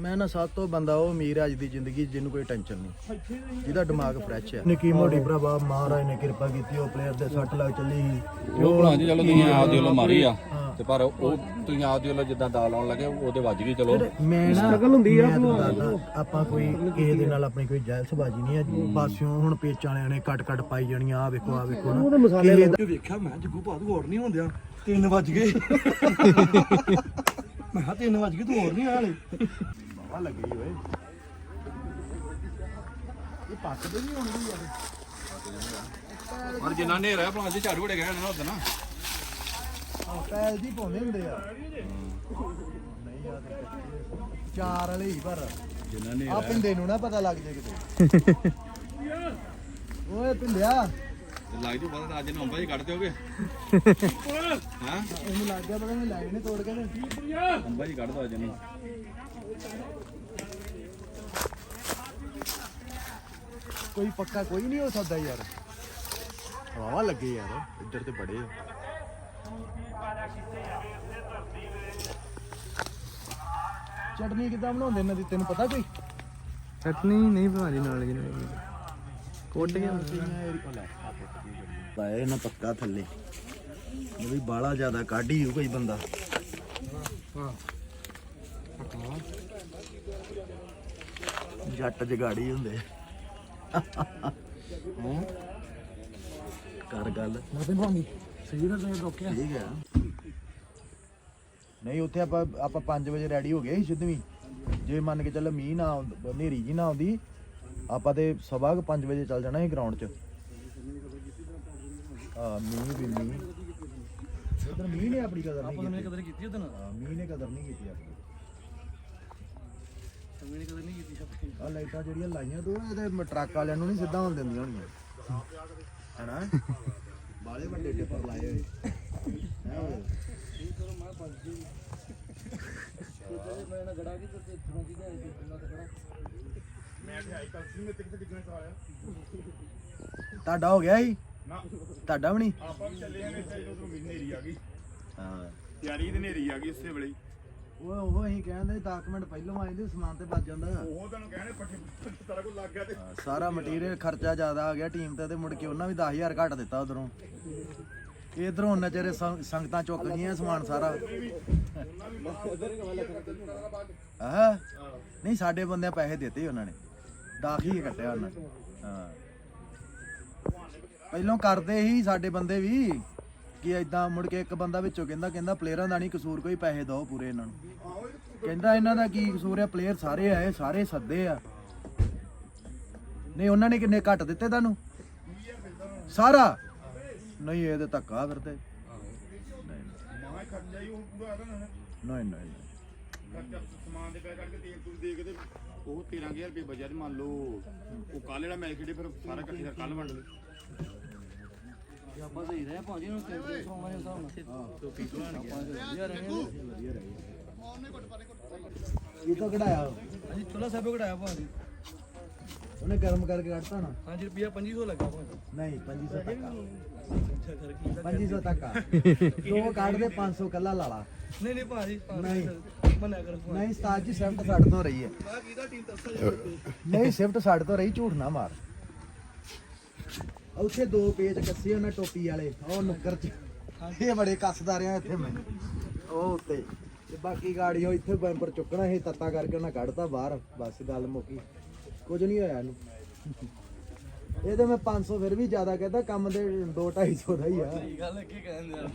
ਮੈਂ ਨਾ ਸਭ ਤੋਂ ਬੰਦਾ ਉਹ ਅਮੀਰ ਅੱਜ ਦੀ ਜ਼ਿੰਦਗੀ 'ਚ ਜਿਹਨੂੰ ਕੋਈ ਟੈਨਸ਼ਨ ਨਹੀਂ। ਜਿਹਦਾ ਦਿਮਾਗ ਫਰੈਸ਼ ਹੈ ਨਿੱਕੀ ਮੋਟੀ ਭਰਾਵਾ ਮਹਾਰਾਜ ਨੇ ਕਿਰਪਾ ਕੀਤੀ ਉਹ ਪਲੇਅਰ ਦੇ ਸੱਟ ਲੱਗ ਚੱਲੀ ਸੀ। ਉਹ ਬਣਾ ਜੀ ਚਲੋ ਤੁਸੀਂ ਆਪਦੀ ਵੱਲੋਂ ਮਾਰੀ ਆ। ਤੇ ਪਰ ਉਹ ਤੁਸੀਂ ਆਪਦੀ ਵੱਲੋਂ ਜਿੱਦਾਂ ਦਾ ਲਾਉਣ ਲੱਗੇ ਉਹਦੇ ਵੱਜ ਗਈ ਚਲੋ। ਮੈਂ ਨਾ ਸਟਰਗਲ ਹੁੰਦੀ ਆ ਆਪਾਂ ਕੋਈ ਕਿਸੇ ਦੇ ਨਾਲ ਆਪਣੀ ਕੋਈ ਜੈਲਸਬਾਜੀ ਨਹੀਂ ਹੈ। ਪਾਸਿਓਂ ਹੁਣ ਪੇਚ ਵਾਲਿਆਂ ਨੇ ਕੱਟ ਕੱਟ ਪਾਈ ਜਾਣੀਆਂ ਆ ਵੇਖੋ ਆ ਵੇਖੋ ਨਾ। ਕਿਸੇ ਦਾ- ਵੇਖਿਆ ਮੈਂ ਜੱਗੂ ਬਾਦ ਹੋਰ ਨਹੀਂ ਹੁੰਦਿਆ। 3 ਵਜ ਗਏ। ਮੈਂ ਕਿਹਾ 3 ਵਜ ਗਏ ਤੂੰ ਹੋਰ ਨਹੀਂ ਆਇਆ ਬਾਵਾ ਲੱਗੀ ਓਏ। ਇਹ ਪੱਕਦੇ ਨਹੀਂ ਹੋਣਗੇ ਯਾਰ। ਪਰ ਜਿੰਨਾ ਨੇ ਰਹਿ ਭਾਂ ਜੀ ਝਾੜੂ ਵੜੇ ਗਏ ਨਾ ਉਦੋਂ ਨਾ। ਆਹ ਪੈਲ ਦੀ ਪਾਉਂਦੇ ਹੁੰਦੇ ਆ। ਨਹੀਂ ਯਾਰ ਚਾਰ ਵਾਲੇ ਹੀ ਪਰ। ਜਿੰਨਾ ਨੇ ਆ ਪਿੰਦੇ ਨੂੰ ਨਾ ਪਤਾ ਲੱਗ ਜੇ ਕਿਤੇ। ਓਏ ਪਿੰਦਿਆ ਲੱਗ ਜੂ ਪਤਾ ਅੱਜ ਨੰਬਰ ਹੀ ਕੱਢ ਦਿਓਗੇ। ਹਾਂ ਇਹਨੂੰ ਲੱਗ ਗਿਆ ਪਤਾ ਨਹੀਂ ਲਾਈਨ ਨੇ ਤੋੜ ਕੇ ਤੇ ਨੰਬਰ ਹੀ ਕੱਢ ਦੋ ਅੱਜ ਨੂੰ ਕੋਈ ਪੱਕਾ ਕੋਈ ਨਹੀਂ ਹੋ ਸਕਦਾ ਯਾਰ। ਹਵਾ ਲੱਗੇ ਯਾਰ ਇੱਧਰ ਤੇ ਬੜੇ ਆ। ਚਟਨੀ ਕਿਦਾਂ ਬਣਾਉਂਦੇ ਇਹਨਾਂ ਦੀ ਤੈਨੂੰ ਪਤਾ ਕੋਈ? ਚਟਨੀ ਨਹੀਂ ਭਾਜੀ ਨਾਲ ਜੀ ਕੋਟ ਗਿਆ ਪਾਏ ਨਾ ਪੱਕਾ ਥੱਲੇ। ਇਹ ਵੀ ਬਾਲਾ ਜ਼ਿਆਦਾ ਕਾਢੀ ਹੋ ਕੋਈ ਬੰਦਾ। ਜੱਟ ਜਗਾੜੀ ਹੁੰਦੇ। ਹੈਂ? ਕਰ ਗੱਲ। ਮਤੇ ਭਾਂਗੀ ਸਹੀ ਦਾ ਸਹੀ ਰੋਕਿਆ। ਠੀਕ ਹੈ ਨਹੀਂ ਉੱਥੇ ਆਪਾਂ ਆਪਾਂ 5 ਵਜੇ ਰੈਡੀ ਹੋ ਗਏ ਸੀ ਸਿੱਧਵੀਂ ਜੇ ਮੰਨ ਕੇ ਚੱਲ ਮੀਂਹ ਨਾ ਹਨੇਰੀ ਜੀ ਨਾ ਆਉਂਦੀ ਆਪਾਂ ਤੇ ਸਵਾ ਕੁ 5 ਵਜੇ ਚੱਲ ਜਾਣਾ ਸੀ ਗਰਾਊਂਡ 'ਚ। ਆ ਮੀਂਹ ਵੀ ਮੀਂਹ। ਉਧਰ ਮੀਂਹ ਨੇ ਆਪਣੀ ਕਦਰ ਨਹੀਂ ਕੀਤੀ। ਕਦਰ ਕੀਤੀ ਨਾਲ ਹਾਂ, ਮੀਂਹ ਨੇ ਕਦਰ ਨਹੀਂ ਕੀਤੀ ਆਪਣੀ। ਸਮੇਂ ਨੇ ਕਦਰ ਨਹੀਂ ਕੀਤੀ ਸਭ ਆ ਲਾਈਟਾਂ ਜਿਹੜੀਆਂ ਲਾਈਆਂ ਤੂੰ ਇਹਦੇ ਟਰੱਕ ਵਾਲਿਆਂ ਨੂੰ ਨਹੀਂ ਸਿੱਧਾ ਹੋਣ ਦਿੰਦੀਆਂ ਹੋਣੀਆਂ। ਹੈਨਾ? ਬਾਲੇ ਵੱਡੇ ਟਿੱਪਰ ਲਾਏ ਹੋਏ। ਹੈਂ ਓਏ? ਤੁਹਾਡਾ ਹੋ ਗਿਆ ਸੀ? ਤੁਹਾਡਾ ਵੀ ਨਹੀਂ? ਆਪਾਂ ਚੱਲੇ ਆਂ ਇੱਥੇ ਉਧਰੋਂ ਹਨੇਰੀ ਆ ਗਈ। ਹਾਂ। ਤਿਆਰੀ ਦੀ ਹਨੇਰੀ ਆ ਗਈ ਉਸੇ ਵੇਲੇ ਹੀ। ਉਹ ਉਹ ਅਸੀਂ ਕਹਿੰਦੇ 10 ਮਿੰਟ ਪਹਿਲਾਂ ਆਏ ਸਮਾਨ ਤੇ ਵੱਜ ਜਾਂਦਾ। ਉਹ ਤੁਹਾਨੂੰ ਕਹਿਣੇ ਪੱਠੇ ਸਾਰਾ ਕੁਝ ਲੱਗ ਗਿਆ ਤੇ। ਹਾਂ, ਸਾਰਾ ਮਟੀਰੀਅਲ ਖਰਚਾ ਜ਼ਿਆਦਾ ਆ ਗਿਆ ਟੀਮ ਤੇ ਤੇ ਮੁੜ ਕੇ ਉਹਨਾਂ ਵੀ 10000 ਘੱਟ ਦਿੱਤਾ ਉਧਰੋਂ। ਇਧਰੋਂ ਉਹਨਾਂ ਚਿਰ ਸੰ- ਸੰਗਤਾਂ ਚੁੱਕ ਗਈਆਂ ਸਮਾਨ ਸਾਰਾ। ਨਹੀਂ ਸਾਡੇ ਬੰਦਿਆਂ ਪੈਸੇ ਦਿੱਤੇ ਉਹਨਾਂ ਨੇ। ਦਾਖ ਹੀ ਕੱਟਿਆ ਉਹਨਾਂ ਨੇ। ਹਾਂ। ਪਹਿਲੋਂ ਕਰਦੇ ਹੀ ਸਾਡੇ ਬੰਦੇ ਵੀ। ਕਿ ਐਦਾਂ ਮੁੜ ਕੇ ਇੱਕ ਬੰਦਾ ਵਿੱਚੋਂ ਕਹਿੰਦਾ ਕਹਿੰਦਾ ਪਲੇਅਰਾਂ ਦਾ ਨਹੀਂ ਕਸੂਰ, ਕੋਈ ਪੈਸੇ ਦਿਓ ਪੂਰੇ ਇਹਨਾਂ ਨੂੰ। ਕਹਿੰਦਾ ਇਹਨਾਂ ਦਾ ਕੀ ਕਸੂਰ ਹੈ ਪਲੇਅਰ ਸਾਰੇ ਆਏ, ਸਾਰੇ ਸੱਦੇ ਆ। ਨਹੀਂ, ਉਹਨਾਂ ਨੇ ਕਿੰਨੇ ਘੱਟ ਦਿੱਤੇ ਤੁਹਾਨੂੰ? ਸਾਰਾ? ਨਹੀਂ, ਇਹ ਤੇ ਧੱਕਾ ਫਿਰਦੇ ਨਹੀਂ ਮਾਂ ਖਰਚਾ ਹੀ ਉਹ ਪੂਰਾ ਆਦਾ ਨਾ ਨਹੀਂ ਨਹੀਂ ਨਹੀਂ। ਖਰਚਾ ਸਮਾਨ ਦੇ ਪੈ ਕਰਕੇ ਤੇਲ ਤੂਲ ਦੇ ਕੇ ਤੇ ਉਹ 13000 ਰੁਪਏ ਬਚਿਆ ਤੇ ਮੰਨ ਲਓ, ਉਹ ਕੱਲ ਜਿਹੜਾ ਮੈਚ ਖੇਡੇ, ਫਿਰ ਸਾਰਾ ਇਕੱਠੇ ਦਾ ਕੱਲ ਵੰਡ ਲਏ ਆਪਾਂ ਸਹੀ ਰਹੇ ਭਾਂਜੀ ਨੂੰ ਤਿੰਨ ਤਿੰਨ ਸੌ ਵਾਲੇ ਹਿਸਾਬ ਨਾਲ ਇਹ ਤਾਂ ਕਢਾਇਆ? ਹਾਂਜੀ ਚੋਲਾ ਸਾਹਿਬ ਕਢਾਇਆ ਭਾਂਜੀ। ਉਹਨੇ ਗਰਮ ਕਰਕੇ ਕੱਢਤਾ ਨਾ? ਹਾਂਜੀ ਰੁਪਿਆ 2500 ਲੱਗਾ ਭਾਂਜੀ। ਨਹੀਂ 2500 ਤੱਕ ਅੱਛਾ ਕਰ ਕੀ 2500 ਤੱਕ ਦੋ ਕੱਢ ਦੇ 500 ਕੱਲਾ ਲਾ ਲਾ। ਨਹੀਂ ਨਹੀਂ ਭਾਂਜੀ ਨਹੀਂ। ਮੰਨਿਆ ਕਰ ਭਾਂਜੀ। ਨਹੀਂ ਉਸਤਾਦ ਜੀ ਸ਼ਿਫਟ ਸਾਡੇ ਤੋਂ ਰਹੀ ਹੈ। ਨਹੀਂ ਸ਼ਿਫਟ ਸਾਡੇ ਤੋਂ ਰਹੀ ਝੂਠ ਨਾ ਮਾਰ। ਉੱਥੇ ਦੋ ਪੇਜ ਕੱਸੇ ਉਹਨਾਂ ਟੋਪੀ ਵਾਲੇ ਉਹ ਨੁੱਕਰ ਚ। ਇਹ ਬੜੇ ਕੱਸਦਾ ਰਿਹਾ ਇੱਥੇ ਮੈਂ। ਉਹ ਉੱਤੇ। ਤੇ ਬਾਕੀ ਗਾੜੀ ਉਹ ਇੱਥੇ ਬੈਂਪਰ ਚੁੱਕਣਾ ਇਹ ਤੱਤਾ ਕਰਕੇ ਉਹਨਾਂ ਕੱਢਤਾ ਬਾਹਰ। ਬਸ ਗੱਲ ਮੁੱਕੀ। ਕੁਝ ਨਹੀਂ ਹੋਇਆ ਇਹਨੂੰ। ਇਹ ਤਾਂ ਮੈਂ 500 ਫਿਰ ਵੀ ਜ਼ਿਆਦਾ ਕਹਿੰਦਾ ਕੰਮ ਦੇ 2 250 ਦਾ ਹੀ ਆ। ਗੱਲ ਕੀ ਕਹਿੰਦੇ ਆ?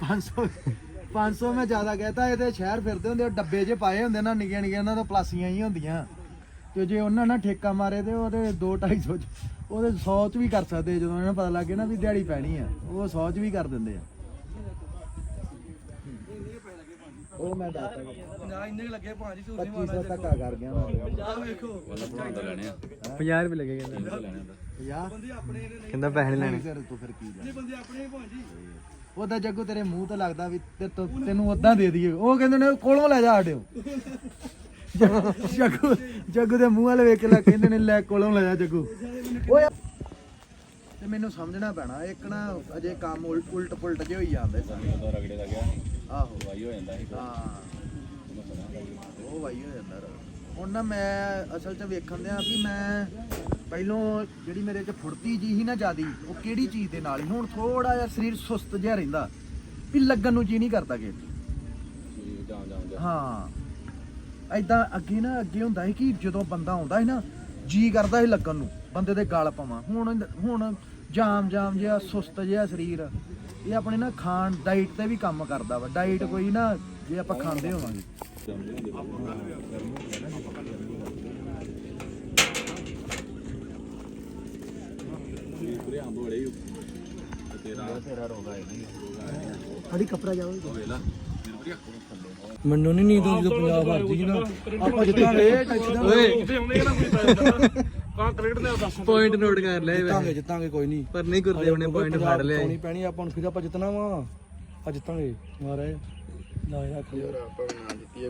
500 500 ਮੈਂ ਜ਼ਿਆਦਾ ਕਹਤਾ ਇਹਦੇ ਸ਼ਹਿਰ ਫਿਰਦੇ ਹੁੰਦੇ ਉਹ ਡੱਬੇ 'ਚ ਪਾਏ ਹੁੰਦੇ ਨਾ ਨਿੱਕੀਆਂ ਨਿੱਕੀਆਂ ਉਹਨਾਂ ਤੋਂ ਪਲਾਸੀਆਂ ਹੀ ਹੁੰਦੀਆਂ। ਤੇ ਜੇ ਉਹਨਾਂ ਨਾਲ ਠੇਕਾ ਮਾਰੇ ਤੇ ਉਹਦੇ 2 250 ਚ ਉਹਦੇ 100 ਚ ਵੀ ਕਰ ਸਕਦੇ ਜਦੋਂ ਇਹਨਾਂ ਨੂੰ ਪਤਾ ਲੱਗ ਗਿਆ ਨਾ ਵੀ ਦਿਹਾੜੀ ਪੈਣੀ ਆ ਉਹ 100 ਚ ਵੀ ਕਰ ਦਿੰਦੇ ਆ। ਉਹ ਮੈਂ ਦੱਸਦਾ 50 ਇੰਨੇ ਲੱਗੇ ਭਾਂਜੀ ਝੂਠ ਨਹੀਂ 2500 ਧੱਕਾ ਕਰ ਗਿਆ ਮੈਂ 50 ਵੇਖੋ। ਵਾਲਾ ਬਣਾਉਂਦਾ ਲੈਣੇ ਆ। 50 ਰੁਪਏ ਲੱਗੇ ਕਹਿੰਦਾ। ਤਿੰਨ ਸੌ ਲੈਣੇ ਹੁੰਦਾ 50 ਬੰਦੇ ਆਪਣੇ ਨੇ ਕਹਿੰਦਾ ਪੈਸੇ ਲੈਣੇ। ਫਿਰ ਤੂੰ ਫਿਰ ਕੀ ਜਾ ਨਹੀਂ ਬੰਦੇ ਆਪਣੇ ਹੀ ਭਾਂਜੀ ਉਹਦਾ ਜੱਗੂ ਤੇਰੇ ਮੂੰਹ ਤੇ ਲੱਗਦਾ ਵੀ ਤੇ ਤੂੰ- ਤੈਨੂੰ ਉਦਾਂ ਦੇ ਦਈਏ। ਉਹ ਕਹਿੰਦੇ ਨੇ ਕੋਲੋਂ ਲੈ ਜਾ ਜੱਗੂ ਜੱਗੂ ਦੇ ਮੂੰਹ ਵਾਲੇ ਵੇਖ ਕੇ ਲੈ ਕਹਿੰਦੇ ਨੇ ਲੈ ਕੋਲੋਂ ਲੈ ਜਾ ਜੱਗੂ। ਓਏ ਤੇ ਮੈਨੂੰ ਸਮਝਣਾ ਪੈਣਾ ਇੱਕ ਨਾ ਅਜੇ ਕੰਮ ਉਲਟ ਉਲਟ ਪੁਲਟ ਜੇ ਹੋਈ ਜਾਂਦੇ ਸਾਰੇ। ਜਦੋਂ ਰਗੜੇ ਦਾ ਗਿਆ ਆਹੋ। ਵਾਈ ਹੋ ਜਾਂਦਾ ਸੀ। ਹਾਂ। ਉਹ ਵਾਈ ਹੋ ਜਾਂਦਾ ਹੁਣ ਨਾ ਮੈਂ ਅਸਲ 'ਚ ਵੇਖਣ ਦਿਆਂ ਵੀ ਮੈਂ ਪਹਿਲੋਂ ਜਿਹੜੀ ਮੇਰੇ 'ਚ ਫੁਰਤੀ ਜੀ ਸੀ ਨਾ ਜਿਆਦੀ ਉਹ ਕਿਹੜੀ ਚੀਜ਼ ਦੇ ਨਾਲ ਹੁਣ ਥੋੜਾ ਜਿਹਾ ਸਰੀਰ ਸੁਸਤ ਜਿਹਾ ਰਹਿੰਦਾ ਵੀ ਲੱਗਣ ਨੂੰ ਜੀ ਨਹੀਂ ਕਰਦਾ ਕਿ ਜਾਂ ਜਾਂ ਜਾਂ ਹਾਂ। ਐਦਾਂ ਅੱਗੇ ਨਾ ਅੱਗੇ ਹੁੰਦਾ ਸੀ ਕਿ ਜਦੋਂ ਬੰਦਾ ਆਉਂਦਾ ਸੀ ਨਾ ਜੀ ਕਰਦਾ ਸੀ ਲੱਗਣ ਨੂੰ ਬੰਦੇ ਦੇ ਗਲ ਪਾਵਾਂ। ਹੁਣ ਹੁਣ ਜਾਮ ਜਾਮ ਜਿਹਾ ਸੁਸਤ ਜਿਹਾ ਸਰੀਰ ਇਹ ਆਪਣੇ ਨਾ ਖਾਣ ਡਾਈਟ ਤੇ ਵੀ ਕੰਮ ਕਰਦਾ ਵਾ। ਡਾਈਟ ਕੋਈ ਨਾ ਜੇ ਆਪਾਂ ਖਾਂਦੇ ਹੋਵਾਂਗੇ। ਪੂਰੇ ਅੰਬ ਬੜੇ ਹੀ ਤੇਰਾ ਤੇਰਾ ਰੋਗਾ ਹੈ ਸਾਡੀ ਕਪੜਾ ਜਾਵੇ ਵੇਲਾ। ਮੈਨੂੰ ਨਹੀਂ ਨੀਂਦ ਆਉਂਦੀ ਜਦੋਂ ਪੰਜਾਬ ਹਾਰਦੀ ਨਾ। ਆਪਾਂ ਜਿੱਤਾਂਗੇ ਪੁਆਇੰਟ ਨੋਟ ਕਰ ਲਿਆ ਜਿੱਤਾਂਗੇ ਜਿੱਤਾਂਗੇ ਕੋਈ ਨਹੀਂ ਪਰ ਨਹੀਂ ਗੁਰਦੇਵ ਨੇ ਪੁਆਇੰਟ ਫੜ ਲਿਆ ਪਾਉਣੀ ਪੈਣੀ ਆਪਾਂ ਨੂੰ ਫਿਰ ਆਪਾਂ ਜਿੱਤਣਾ ਵਾ। ਆ ਜਿੱਤਾਂਗੇ ਮਹਾਰਾਜ ਲਾ ਰੱਖ ਲਿਓ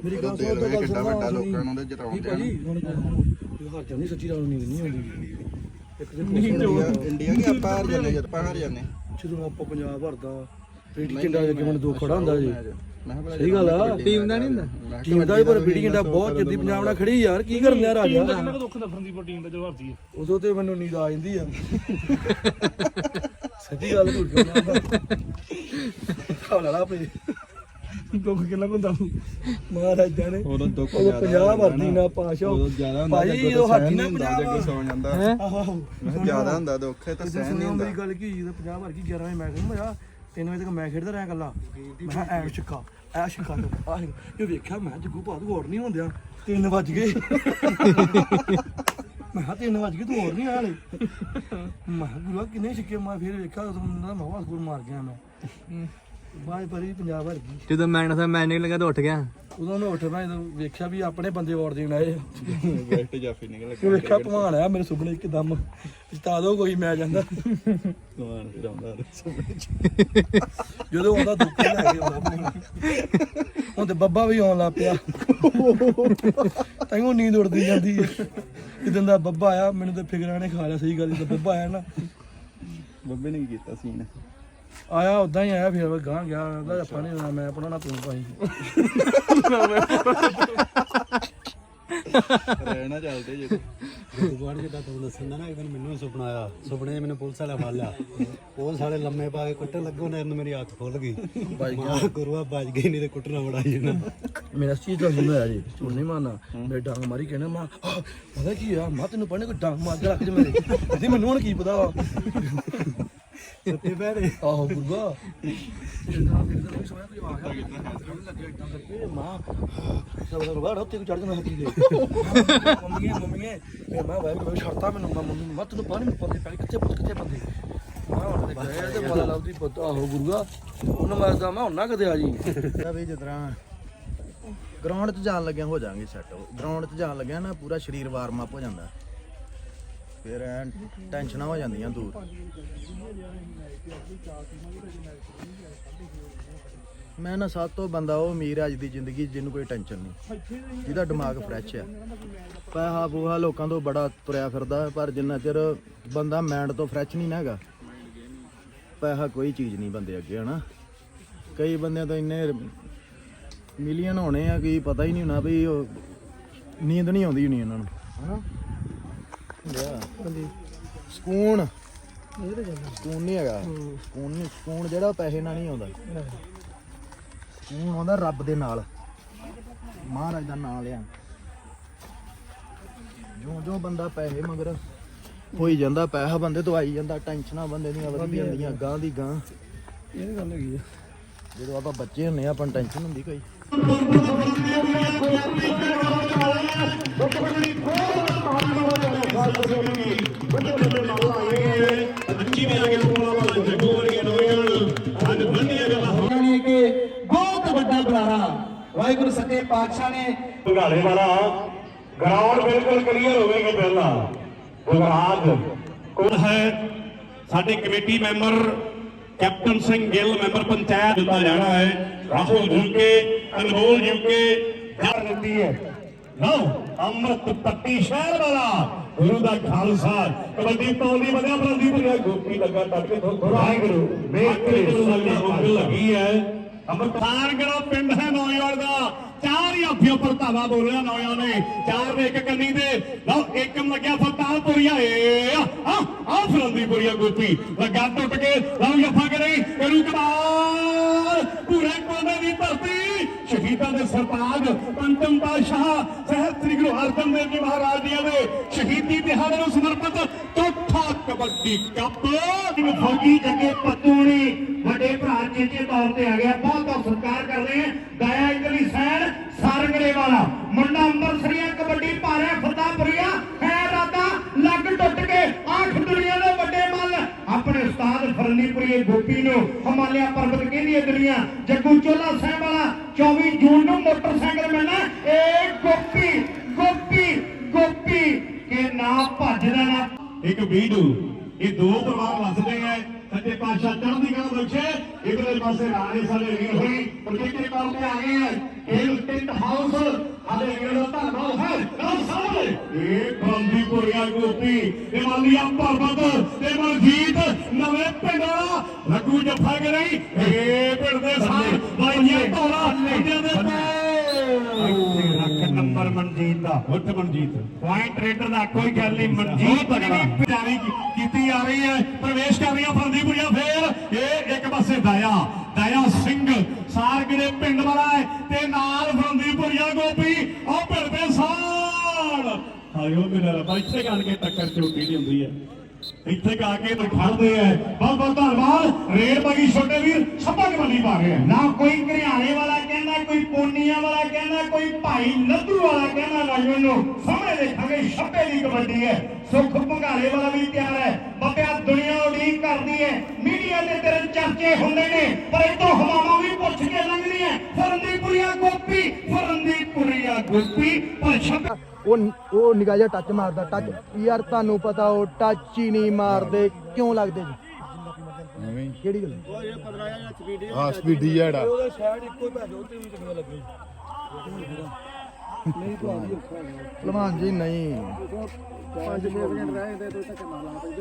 ਮੇਰੀ ਗੱਲ ਸੁਣੋ ਤਾਂ ਵੱਡਾ ਲੋਕਾਂ ਨੂੰ ਦੇ ਜਿਤਾਉਣ ਭਾਜੀ? ਹੁਣ ਇਹ ਹਾਰ ਜਾਂਦੀ ਸੱਚੀ ਰਾਤ ਨੂੰ ਨੀਂਦ ਨਹੀਂ ਆਉਂਦੀ ਇੱਕ ਦਿਨ ਇੰਡੀਆ ਕਿ ਆਪਾਂ ਹਾਰ ਜਾਂਦੇ ਜਦ ਆਪਾਂ ਹਾਰ ਜਾਂਦੇ ਜਦੋਂ ਆਪਾਂ ਪੰਜਾਬ ਅੱਗੇ ਮੈਨੂੰ ਦੋ ਖੜਾ ਹੁੰਦਾ ਜੀ। ਸਹੀ ਗੱਲ ਆ ਟੀਮ ਦਾ ਨਹੀਂ ਹੁੰਦਾ? ਟੀਮ ਦਾ ਵੀ ਪਰ ਪੀਟੀ ਕਿੰਡਾ ਬਹੁਤ ਜੱਦੀ ਪੰਜਾਬ ਨਾਲ ਖੜੀ ਯਾਰ ਕੀ ਕਰਨ ਯਾਰ ਰਾਜਾ ਉਦੋਂ ਤੇ ਮੈਨੂੰ ਨੀਂਦ ਆ ਜਾਂਦੀ ਆ। ਸੱਚੀ ਗੱਲ ਝੂਠ ਕਿਉਂ ਨਾ ਹੌਲਾ ਲਾ ਪਈ ਦੁੱਖ ਕਿੰਨਾ ਹੁੰਦਾ? ਮਹਾਰਾਜਾ ਨੇ ਉਦੋਂ ਦੁੱਖ ਉਹ ਪੰਜਾਬ ਵਰਦੀ ਨਾ। ਪਾਸ਼ਾ। ਭਾਈ ਉਹ ਹਾਜੀ ਨਾ ਪੰਜਾਬ ਸੌ ਜਾਂਦਾ ਜ਼ਿਆਦਾ ਹੁੰਦਾ ਦੁੱਖ ਤਾਂ ਸਹਿਨ ਨਹੀਂ ਹੁੰਦਾ। ਮੇਰੀ ਗੱਲ ਕੀ ਜਦੋਂ ਪੰਜਾਬ ਵਰਗੀ 11 ਵਜੇ ਮੈਂ ਕਹਿੰਦਾ ਮੇਰਾ 3 ਵਜੇ ਤੱਕ ਮੈਂ ਖੇਡਦਾ ਰਿਹਾ ਕੱਲਾ ਮੈਂ ਕਿਹਾ ਐ ਛੱਕਾ ਐ ਛੱਕਾ ਆਹ। ਇਹ ਵੇਖਿਆ, ਮੈਂ ਜੱਗੂ ਪਾ ਤੂੰ ਹੋਰ ਨਹੀਂ ਹੁੰਦਿਆ। 3 ਵੱਜ ਗਏ। ਮੈਂ ਕਿਹਾ 3 ਵੱਜ ਗਏ, ਤੂੰ ਹੋਰ ਨਹੀਂ ਆਇਆ ਹਲੇ। ਮੈਂ ਕਿਹਾ, ਗੁਰੂਆ, ਕਿੰਨੇ ਛਿੱਕੇ ਮੈਂ ਫਿਰ ਵੇਖਿਆ, ਉਦੋਂ ਮੈਨੂੰ ਮੈਂ ਹਵਾ ਸਕੂਲ ਮਾਰ ਗਿਆ ਮੈਂ। ਪੰਜਾਬ ਵਰਗੀ ਜਦੋਂ ਮੈਨ ਦਾ ਮੈਨਿੰਗ ਲੱਗਾ ਤਾਂ ਉੱਠ ਗਿਆ। ਉਦੋਂ ਮੈਂ ਉੱਠ ਮੈਂ ਜਦੋਂ ਵੇਖਿਆ ਵੀ ਆਪਣੇ ਬੰਦੇ ਵੋਟ ਦੇਣ ਆਏ ਆ। ਬੈਸਟ ਜਾਫੀ ਨਿਕਲ ਉਹ ਵੇਖਿਆ ਭਵਾਨ ਆ ਮੇਰੇ ਸੁਪਨੇ ਇੱਕਦਮ। ਜਿਤਾ ਦੋ ਕੋਈ ਮੈਂ ਜਾਂਦਾ। ਕਮਾਨ ਫਿਰ ਆਉਂਦਾ ਜਦੋਂ ਆਉਂਦਾ ਦੁੱਖ ਲੈ ਕੇ ਆਉਂਦਾ। ਹੁਣ ਤੇ ਬੱਬਾ ਵੀ ਆਉਣ ਲੱਗ ਪਿਆ। ਤੈਨੂੰ ਨੀਂਦ ਉੜਦੀ ਜਾਂਦੀ ਹੈ ਜਦੋਂ ਦਾ ਬੱਬਾ ਆਇਆ ਮੈਨੂੰ ਤੇ ਫਿਕਰਾਂ ਨੇ ਖਾ ਲਿਆ ਸਹੀ ਗੱਲ ਜਦੋਂ ਬੱਬਾ ਆਇਆ ਨਾ। ਬੱਬੇ ਨੇ ਕੀ ਕੀਤਾ ਸੀਨ? ਆਇਆ ਉਦਾਂ ਹੀ ਆਇਆ ਫਿਰ ਗਾਂ ਗਿਆ ਕਹਿੰਦਾ ਆਪਾਂ ਨਹੀਂ ਆਉਣਾ, ਮੈਂ ਪੜਾਉਣਾ ਤੂੰ ਪਾਈ। ਰਹਿਣਾ ਚੱਲਦੇ ਜੇ ਗੁਰਦੁਆਰੇ ਜਿੱਦਾਂ ਤੁਹਾਨੂੰ ਦੱਸਣ ਨਾ ਇੱਕ ਦਿਨ ਮੈਨੂੰ ਵੀ ਸੁਪਨਾ ਆਇਆ। ਸੁਪਨੇ 'ਚ ਮੈਨੂੰ ਪੁਲਿਸ ਵਾਲਾ ਫੜ ਲਿਆ। ਉਹ ਸਾਰੇ ਲੰਮੇ ਪਾ ਕੇ ਕੁੱਟਣ ਲੱਗੋ ਨੇ ਮੇਰੀ ਹੱਥ ਖੁੱਲ ਗਈ। ਮਾਂ ਗੁਰੂਆ ਵੱਜ ਗਈ ਨਹੀਂ ਤੇ ਕੁੱਟਣਾ ਬੜਾ ਹੀ ਨਾ। ਮੇਰਾ ਚੀਜ਼ ਦਾ ਸੁਣ ਹੋਇਆ ਜੀ ਝੂਠ ਨਹੀਂ ਮਾਰਨਾ। ਮੇਰੇ ਡਾਂਗ ਮਾਰੀ ਕਹਿੰਦਾ ਮਾਂ ਆਹ, ਪਤਾ ਕੀ ਆ ਮਾਂ ਤੈਨੂੰ ਪੜਨੇ ਕੋਈ ਡਾਂਗ ਮਾਰ ਕੇ ਰੱਖ ਦੇ ਮੇਰੇ। ਕਹਿੰਦੀ ਮੈਨੂੰ ਹੁਣ ਕੀ ਪਤਾ ਵਾ? ਸੱਤੇ ਪੈਰੇ ਆਹੋ ਗੁਰੂਆ ਜਿੱਦਾਂ ਫਿਰਦਾ ਨਹੀਂ ਸੋਇਆ ਕੋਈ ਆ ਗਿਆ ਲੱਗਿਆ ਇਦਾਂ ਕਰਕੇ ਮਾਂ ਸਭ ਦਾ ਰਵਾੜ ਉੱਤੇ ਚੜ ਜਾਣਾ ਹੱਥੀ ਦੇ ਮੰਮੀ ਮੰਮੀ ਮੈਂ ਮਾਂ ਵਾਇਰ ਕੋਈ ਛੜਤਾ ਮੈਨੂੰ ਮਾਂ ਮੰਮੀ ਮਤ ਤੈਨੂੰ ਪਾਣੀ ਨੂੰ ਪੰਦੇ ਪੈਣੇ ਕਿੱਥੇ ਪੁੱਤ ਕਿੱਥੇ ਪੰਦੇ ਮਾਂ ਹੁਣ ਤੇ ਗਏ ਤੇ ਮਾਲਾ ਲਾਉਦੀ ਪੁੱਤ। ਆਹੋ ਗੁਰੂਆ ਉਹਨੂੰ ਮੈਂ ਦੱਸਦਾ ਮੈਂ ਹੁਣ ਨਾ ਕਦੇ ਆ ਜੀ। ਤਾਂ ਵੀ ਜਿਸ ਤਰ੍ਹਾਂ ਗਰਾਊਂਡ 'ਚ ਜਾਣ ਲੱਗਿਆ ਹੋ ਜਾਾਂਗੇ ਸੈੱਟ ਗਰਾਊਂਡ 'ਚ ਜਾਣ ਲੱਗਿਆ ਨਾ ਪੂਰਾ ਸਰੀਰ ਵਾਰਮ ਅਪ ਹੋ ਜਾਂਦਾ। ਫਿਰ ਐ ਟੈਨਸ਼ਨਾਂ ਹੋ ਜਾਂਦੀਆਂ ਦੂਰ। ਮੈਂ ਨਾ ਸਭ ਤੋਂ ਬੰਦਾ ਉਹ ਅਮੀਰ ਆ ਅੱਜ ਦੀ ਜ਼ਿੰਦਗੀ ਜਿਹਨੂੰ ਕੋਈ ਟੈਨਸ਼ਨ ਨਹੀਂ, ਜਿਹਦਾ ਦਿਮਾਗ ਫਰੈਸ਼ ਆ। ਪੈਸਾ ਪੂਹਾ ਲੋਕਾਂ ਤੋਂ ਬੜਾ ਤੁਰਿਆ ਫਿਰਦਾ, ਪਰ ਜਿੰਨਾ ਚਿਰ ਬੰਦਾ ਮਾਈਂਡ ਤੋਂ ਫਰੈਸ਼ ਨਹੀਂ ਨਾ ਹੈਗਾ, ਪੈਸਾ ਕੋਈ ਚੀਜ਼ ਨਹੀਂ ਬੰਦੇ ਅੱਗੇ, ਹਨਾ? ਕਈ ਬੰਦਿਆਂ ਤੋਂ ਇੰਨੇ ਮਿਲੀਅਨ ਹੋਣੇ ਆ ਕਿ ਪਤਾ ਹੀ ਨਹੀਂ ਹੋਣਾ ਵੀ ਨੀਂਦ ਨਹੀਂ ਆਉਂਦੀ ਹੋਣੀ ਉਹਨਾਂ ਨੂੰ, ਹਨਾ? ਲਿਆ। ਸਕੂਨ। ਸਕੂਨ ਨਹੀਂ ਹੈਗਾ। ਸਕੂਨ ਨਹੀਂ ਸਕੂਨ ਜਿਹੜਾ ਉਹ ਪੈਸੇ ਨਾਲ ਨਹੀਂ ਆਉਂਦਾ। ਸਕੂਨ ਆਉਂਦਾ ਰੱਬ ਦੇ ਨਾਲ। ਮਹਾਰਾਜ ਦਾ ਨਾਮ ਲਿਆ। ਜੋ ਜੋ ਬੰਦਾ ਪੈਸੇ ਮਗਰ ਹੋਈ ਜਾਂਦਾ ਪੈਸਾ ਬੰਦੇ ਤੋਂ ਆਈ ਜਾਂਦਾ ਟੈਨਸ਼ਨਾਂ ਬੰਦੇ ਦੀਆਂ ਵਧਦੀ ਜਾਂਦੀਆਂ ਗਾਂ ਦੀ ਗਾਂ ਇਹ ਗੱਲ ਹੈਗੀ ਆ। ਜਦੋਂ ਆਪਾਂ ਬੱਚੇ ਹੁੰਨੇ ਆ ਆਪਾਂ ਨੂੰ ਟੈਨਸ਼ਨ ਹੁੰਦੀ ਕੋਈ। ਬਹੁਤ ਵੱਡਾ ਬੁਲਾਰਾ ਵਾਹਿਗੁਰੂ ਸੱਚੇ ਪਾਤਸ਼ਾਹ ਨੇ ਬਗਾਲੇ ਵਾਲਾ ਗਰਾਊਂਡ ਬਿਲਕੁਲ ਕਲੀਅਰ ਹੋਵੇਗਾ ਪਹਿਲਾਂ ਗੁਜਰਾਤ ਕੋਲ ਹੈ ਸਾਡੇ committee member captain Singh Gill member panchayat ਦਿੱਤਾ ਜਾਣਾ ਹੈ ਰਾਹੁਲ ਜੁਕੇ ਅਨਮੋਲ ਜੁਕੇ ਜਾਰ ਦਿੱਤੀ ਹੈ ਲਓ ਅੰਮ੍ਰਿਤ ਪੱਟੀ ਸ਼ਹਿਰ ਵਾਲਾ ਗੁਰੂ ਦਾ ਖਾਲਸਾ। ਕਬੱਡੀ ਪਾਉਂਦੀ ਵਧਿਆ ਪ੍ਰਦੀਪ ਰਿਹਾ ਗੋਪੀ ਲੱਗਾ ਟੱਟ ਕੇ ਥੋੜਾ ਵਾਹਿਗੁਰੂ ਮੇਰ ਕਰੇ ਲੱਗੀ ਹੈ। ਅੰਮ੍ਰਿਤਾਨਗੜਾ ਪਿੰਡ ਹੈ ਨੌਜਵਾਨ ਦਾ। ਚਾਰ ਹੀ ਹੱਥੀਆਂ ਉੱਪਰ ਧਾਵਾ ਬੋਲਿਆ ਨੌਜਵਾਨ ਨੇ। ਚਾਰ ਦੇ ਇੱਕ ਕੰਨੀ ਦੇ ਲਓ ਏਕਮ ਲੱਗਿਆ ਫਤਾਲਪੁਰੀਆ ਏ ਆ ਆ ਫਰੰਦੀਪੁਰੀਆ ਗੋਪੀ। ਲੱਗਾ ਟੁੱਟ ਕੇ ਲਓ ਜੱਫਾ ਕਰੇ। ਇਹਨੂੰ ਕਮਾਲ। ਪੂਰੇ ਕੋਨੇ ਦੀ ਧਰਤੀ ਸ਼ਹੀਦਾਂ ਦੇ ਸਰਤਾਜ ਪੰਚਮ ਪਾਤਸ਼ਾਹ, ਸਹਿਬ ਸ੍ਰੀ ਗੁਰੂ ਹਰਗੋਬਿੰਦ ਜੀ ਮਹਾਰਾਜ ਜੀ ਦੇ ਸ਼ਹੀਦੀ ਦਿਹਾੜੇ ਨੂੰ ਸਮਰਪਿਤ ਚੌਥਾ ਕਬੱਡੀ ਕੱਪ। ਫੌਜੀ ਜੱਗੇ ਪਤੂਣੀ ਵੱਡੇ ਭਰਾ ਚੇਚੇ ਤੌਰ ਤੇ ਆ ਗਿਆ। ਬਹੁਤ ਬਹੁਤ ਸਤਿਕਾਰ ਕਰਦੇ ਆ ਦਇਆ ਇਧਰਲੀ ਸਾਈਡ ਸਰਗਰੇ ਵਾਲਾ ਮੁੰਡਾ ਅੰਮ੍ਰਿਤਸਰੀਆ, ਕਬੱਡੀ ਭਾਰਿਆ ਰਿਹਾ ਫਤਾਪੁਰੀਆ ਉਸਤਾਦ ਫਰਨੀਪੁਰੀਏ ਗੋਪੀ ਨੂੰ। ਹਿਮਾਲਿਆ ਪਰਬਤ ਕਹਿੰਦੀ ਹੈ ਦੁਨੀਆ ਜੱਗੂ ਚੋਲਾ ਸਾਹਿਬ ਵਾਲਾ 24 ਜੂਨ ਨੂੰ ਮੋਟਰਸਾਈਕਲ ਮਿਲਣਾ। ਏ ਗੋਪੀ ਗੋਪੀ ਗੋਪੀ। ਕੇ ਨਾ ਭੱਜਦਾ ਨਾ ਇੱਕ ਵੀਡੂ ਇਹ ਦੋ ਪਰਿਵਾਰ ਵਸਦੇ ਐ ਸੱਚੇ ਪਾਤਸ਼ਾਹ ਚੜ੍ਹਦੀ ਕਲਾ ਬਖਸ਼ੇ ਇਧਰਲੇ ਪਾਸੇ ਰਾਜੇ ਸਾਡੇ ਵੀਰ ਹੋਈ ਪ੍ਰੋਜੈਕਟ ਕਾਲ ਤੇ ਆ ਗਏ ਐ ਇਹ ਟਿੰਟ ਹਾਊਸ ਸਾਡੇ ਵੀਰ ਦਾ ਧੰਨਵਾਦ ਹੈ। ਲਓ ਸਾਹਮਣੇ। ਇਹ ਬੰਦੀਪੁਰੀਆ ਗੋਪੀ ਇਹ ਮਾਲੀਆ ਪਰਬਤ ਤੇ ਮਨਜੀਤ ਨਵੇਂ ਪਿੰਡ ਲੱਗੂ ਜੱਫਾ ਕੇ ਨਹੀਂ? ਇਹ ਪਿੰਡ ਦੇ ਸਾਹ ਬਾਈਆਂ ਧੌਲਾ ਲੈਂਦੇ ਦੇ ਰੱਖ ਨੰਬਰ ਮਨਜੀਤ ਦਾ। ਉੱਠ ਮਨਜੀਤ। ਪੁਆਇੰਟ ਰੇਡਰ ਦਾ ਕੋਈ ਗੱਲ ਨਹੀਂ ਮਨਜੀਤ ਜਾਰੀ ਕੀਤੀ ਜਾ ਰਹੀ ਹੈ। ਪ੍ਰਵੇਸ਼ ਕਰ ਰਹੀਆਂ ਫਰੰਦੀਪੁਰੀਆ ਫੇਰ। ਇਹ ਇੱਕ ਪਾਸੇ ਦਇਆ ਦਇਆ ਸਿੰਘ ਸਾਰਗੜੇ ਪਿੰਡ ਵਾਲਾ ਹੈ ਤੇ ਨਾਲ ਫਰੰਦੀਪੁਰੀਆ ਗੋਪੀ ਉਹ ਪਿੰਡ ਦੇ ਸਾਲ ਆਇਓ ਮੇਰਾ ਰੱਬਾ, ਇੱਥੇ ਗੱਲ ਕੇ ਟੱਕਰ ਚੋਟੀ ਦੀ ਹੁੰਦੀ ਹੈ। ਇੱਥੇ ਗਾ ਕੇ ਤੇ ਖੜਦੇ ਐ ਬਹੁਤ ਬਹੁਤ ਧੰਨਵਾਦ। ਰੇਲ ਬਾਗੀ ਛੋਟੇ ਵੀਰ ਸੱਪਾ ਕਬੱਡੀ ਪਾ ਰਹੇ ਆ ਨਾ ਕੋਈ ਘਰਿਆਣੇ ਵਾਲਾ ਕਹਿੰਦਾ, ਕੋਈ ਪੋਨੀਆਂ ਵਾਲਾ ਕਹਿੰਦਾ, ਕੋਈ ਭਾਈ ਲੱਧੂ ਵਾਲਾ ਕਹਿੰਦਾ, ਨੌਜਵਾਨ ਨੂੰ ਸਾਹਮਣੇ ਦੇਖਾਂਗੇ, ਛੱਪੇ ਦੀ ਕਬੱਡੀ ਹੈ। ਸੁਖ ਭੰਗਾਲੇ ਵਾਲਾ ਵੀ ਤਿਆਰ ਹੈ। ਬੱਬਿਆ, ਦੁਨੀਆ ਉਡੀਕ ਕਰਦੀ ਹੈ। ਮੀਡੀਆ ਤੇ ਤੇਰੇ ਚਰਚੇ ਹੁੰਦੇ ਨੇ, ਪਰ ਇਤੋਂ ਹਵਾਵਾਂ ਵੀ ਪੁੱਛ ਕੇ ਲੰਘਦੀਆਂ। ਫਰੰਦੀਪੁਰੀਆ ਗੋਪੀ ਫਰੰਦੀਪੁਰੀਆ ਗੋਪੀ, ਪਰ ਛੱਪੇ ਉਹ ਉਹ ਨਿਗਾਹ ਜਿਹਾ ਟੱਚ ਮਾਰਦਾ ਟੱਚ ਯਾਰ ਤੁਹਾਨੂੰ ਪਤਾ ਉਹ ਟੱਚ ਹੀ ਨਹੀਂ ਮਾਰਦੇ। ਕਿਉਂ ਲੱਗਦੇ ਜੀ? ਐਵੇਂ? ਕਿਹੜੀ ਗੱਲ? ਆ ਸਪੀਡੀ ਜਿਹੜਾ। ਉਹਦਾ ਸ਼ਾਇਦ ਇੱਕੋ ਹੀ ਭੈਣ ਚੋਦ ਤੇ ਵੀ ਚੰਗਾ ਲੱਗੇ ਭਲਵਾਨ ਜੀ ਨਹੀਂ।